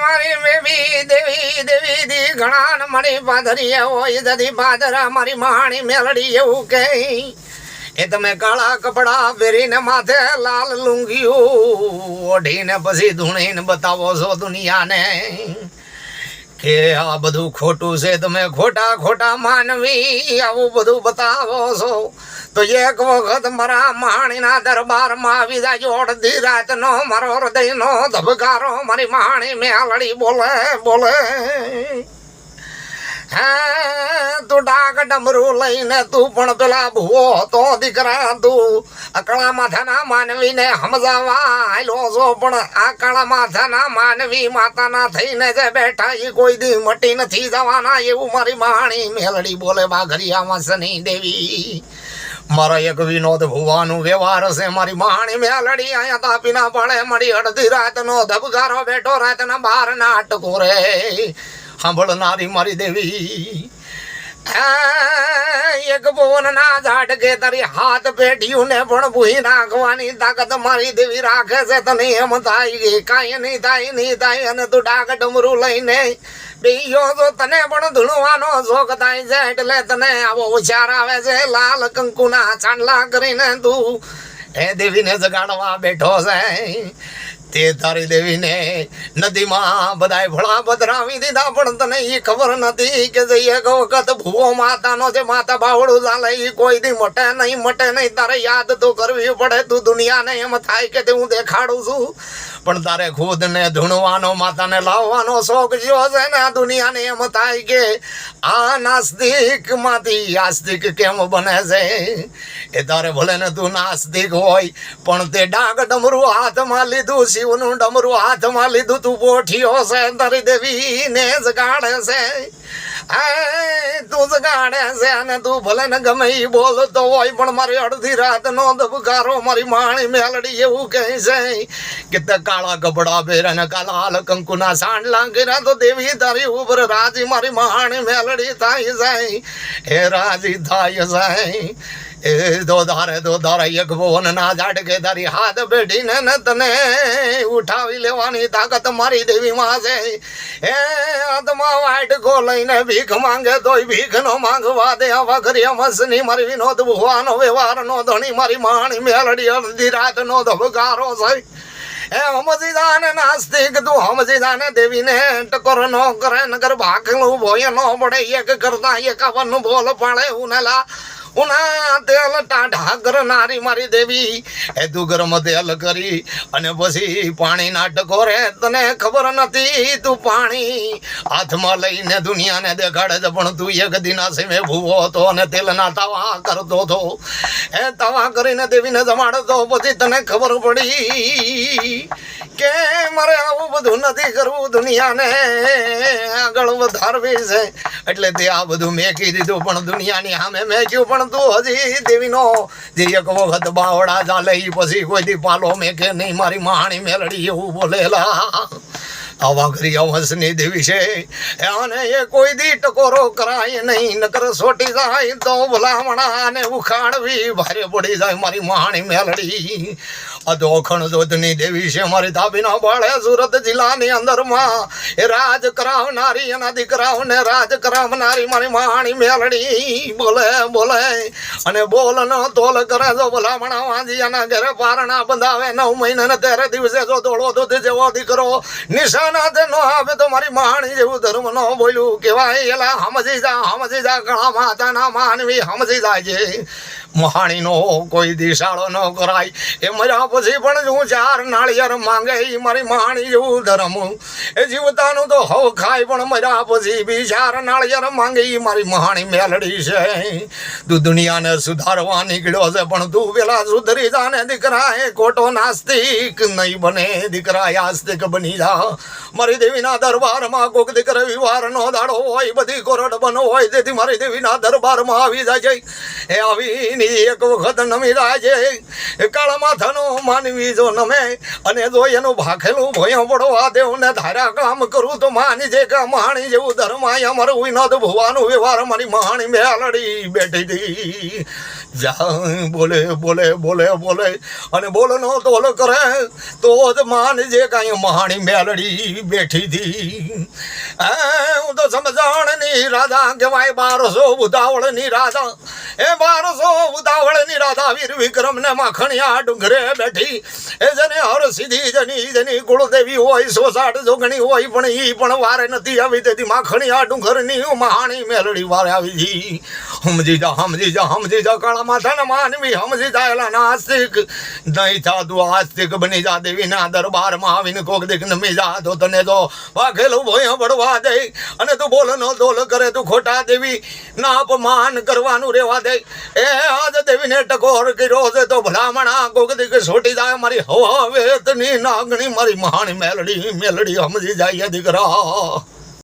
મારી બેબી, દેવી દેવી, દી ઘણા મારી પાદરી હોય દધી પાદરા, મારી મહાણી મેલડી એવું કે એ તમે કાળા કપડા પહેરીને માથે લાલ લુંગીઓ ઓઢીને પછી ધૂણીને બતાવો છો દુનિયાને. કે આ બધું ખોટું છે, તમે ખોટા ખોટા માનવી, આવું બધું બતાવો છો. તો એક વખત મારા મહાણીના દરબારમાં આવી જાજો, અડધી રાતનો મારો હૃદયનો ધબકારો, મારી મહાણી મેલડી બોલે બોલે. હા, તું ડાક ડમરું લઈને તું પણ પેલા ભૂવો હતો, દીકરા તું. અકળા માથાના માનવીને સમજાવા આયલો છો, પણ આ કાળા માથાના માનવી માતાના થઈને જે બેઠા એ કોઈ દી મટી નથી જવાના, એવું મારી મહાણી મેલડી બોલે, બાઘરિયામાં શનિ દેવી. મારા એક વિનોદ ભુવાનું વ્યવહાર છે, મારી મહાણી મેલડી અહીંયા તાપીના પડે મળી અડધી રાતનો ધબકારો બેઠો, રાતના બાર નાટકો રે સાંભળનારી મારી દેવી. એક ના ઝાટકે તારી હાથ પેઢીયું ને પણ ભૂહી નાખવાની તાકાત મારી દેવી રાખે છે. તને એમ થાય ગઈ કાંઈ નહીં થાય નહીં થાય, અને તું ડાક ડમરું લઈને બીજો તો તને પણ ધૂણવાનો શોખ થાય છે, એટલે તને આવો હોશિયાર આવે છે. લાલ કંકુના ચાંદલા કરીને તું એ દેવીને જગાડવા બેઠો છે. તે તારી દેવીને નદીમાં બધાય ભળા પધરાવી દીધા, પણ તને એ ખબર નથી કે એક વખત ભૂવો માતાનો જે માતા બાવળું ચાલે એ કોઈ દી મટે નહીં મટે નહીં. તારે યાદ તો કરવી પડે, તું દુનિયાને એમ થાય કે હું દેખાડું છું. પણ તારે ખુદને ધૂણવાનો, માતાને લાવવાનો શોખ જો છે ને દુનિયાને એમ થાય કે આ નાસ્તિકમાંથી આસ્તિક કેમ બને છે? એ તારે ભલે ને તું નાસ્તિક હોય, પણ તે ડાગ ડમરું હાથમાં લીધું શિવનું ડમરું હાથમાં લીધું તું, બોઠીઓ છે તારી દેવી ને જગાડે છે. તું જગાડે છે અને તું ભલે ને ગમે એ બોલતો હોય, પણ મારી અડધી રાત નો ધબકારો મારી માણી મેલડી એવું કહે છે. કે તે કાળા કપડા પહેરે ને કાલા હાલ કંકુના સાંડલા કર્યા તો દેવી તારી ઉપર રાજી મારી મહાણી મેલડી થાય જાય હે રાજી થાય જાય એ દો ધારે એક ભવન ના ઝાડકે તારી હાથ બેઠીને ને ઉઠાવી લેવાની તાકાત મારી દેવી માં છે. એ આત્મા વાટકો લઈને ભીખ માંગે તોય ભીખ નો માંગવા દે. આવા ઘરિયા મસની મારી વિનોદ ભુવાનો વ્યવહાર નો ધણી મારી માણી મેલડી અડધી રાત નો ધબકારો છે. એ હમજીદાને નાસ્તિક, તું હમજીદાને દેવીને ટકોર નો કરે, નગર ભાખલું ભોય નો પડે એક કરતા એકાવન બોલ પાડે ઉનેલા. ઉના તેલ ટાઢા કરનારી મારી દેવી. એ તું ગરમ તેલ કરી, અને પછી પાણી ટકોરે તને ખબર નથી તું પાણી. હાથમાં લઈને દુનિયાને દેખાડે છે, પણ તું એક દિના સેમે ભૂવો હતો અને તેલના તવા કરતો હતો. એ તવા કરીને દેવીને જમાડતો, પછી તને ખબર પડી કે મારે આવું બધું નથી કરવું દુનિયાને. આગળ વધારવી છે. એટલે તે આ બધું મેકી દીધું, પણ દુનિયાની સામે મેં કહ્યું, પણ તું હજી દેવીનો જે એક વખત બાવડા ચાલે ઈ પછી કોઈ દી પાલો મેકે નહીં, મારી મહાણી મેલડી એવું બોલેલા. આવા ઘરિયા વંશની દેવી છે અને એ કોઈ દી ટકોરો કરાય નહીં, નકર સોટી જાય તો ભલામણા ને ઉખાડવી, ભારે પડી જાય મારી મહાણી મેલડી. અધોખણ દોધની દેવી છે મારી ધાબીના બાળે સુરત જિલ્લાની અંદરમાં. એ રાજ કરાવનારી એના દીકરાઓને રાજ કરાવનારી મારી મહાણી મેલડી. બોલે બોલે. અને બોલ ન તોલ કરે જો ભલામણા વાંજી એના ઘરે પારણા બંધાવે. નવ મહિને ને તેરે દિવસે જો દોડો દૂધ જેવો દીકરો નિશાના નો આવે તો મારી મહાણી જેવું ધર્મ નો બોલ્યું. કેવાય એલા સમજી જા સમજી જા ઘણા માતાના માનવી સમજી જાય છે. મહાણીનો કોઈ દિશાળો ન કરાય. એ મર્યા પછી પણ હું ચાર નાળિયેર માંગે મારી મહાણી જેવું ધર્મ. એ જીવતાનું તો હવ ખાય પણ મર્યા પછી બી ચાર નાળિયેર માંગે મારી મહાણી મેલડી છે. તું દુનિયાને સુધારવા નીકળ્યો છે, પણ તું પેલા સુધરી જા ને દીકરા, એ ખોટો નાસ્તિક નહીં બને. દીકરા આસ્તિક બની જા. મારી દેવીના દરબારમાં કોક દીકરા વિવારનો દાડો હોય, બધી કોરડ બનો હોય તેથી મારી દેવીના દરબારમાં આવી જાય. એ આવીને એક વખત નમી રાજે કાળા માથાનો માનવી જો નમે, અને જો એનું ભાખેલું ભોયો પડવા દેવું ને ધારા કામ કરું તો માની છે કે મહાણી જેવું ધર્મ અહીંયા મારું વિનોદ ભુવાનું વ્યવહાર મારી મહાણી મેલડી બેઠી હતી. જા, બોલે બોલે બોલે બોલે, અને બોલનો તોલ કરે, તો જ માન જે કાંઈ મહાણી મેલડી બેઠી એ હું તો સમજાણની રાધા કહેવાય બારસો ઉદાવળની રાધા એ બારસો ઉદાવળની રાધા વીર વિક્રમ ને માખણિયા ડુંગરે બેઠી. એ જેને હર સીધી જની જની કુળદેવી હોય સોસાટ જોગણી હોય, પણ ઈ પણ વારે નથી આવી. તેથી માખણિયા ડુંગરની મહાણી મેલડી વારે આવી જી હમજી જા સમજી જા સમજી જા, કાળા માથાના માનવી, હમજી જા, એલા નાસ્તિક. નહીં થાતું આસ્તિક બની જા દેવીના દરબારમાં આવીને કોક દેખ નમી જા. તો તને તો વાઘેલું ભોય પડવા દે. અને તું બોલ, નો દોલ કરે તું ખોટા દેવી. ના અપમાન કરવાનું રેવા દે. એ આજ દેવીને ટકોર કર્યો છે તો ભલામણા કોક દીક છોટી જાય મારી હવા વેતની નાગણી, મારી મહાણી મેલડી મેલડી સમજી જાય દીકરા.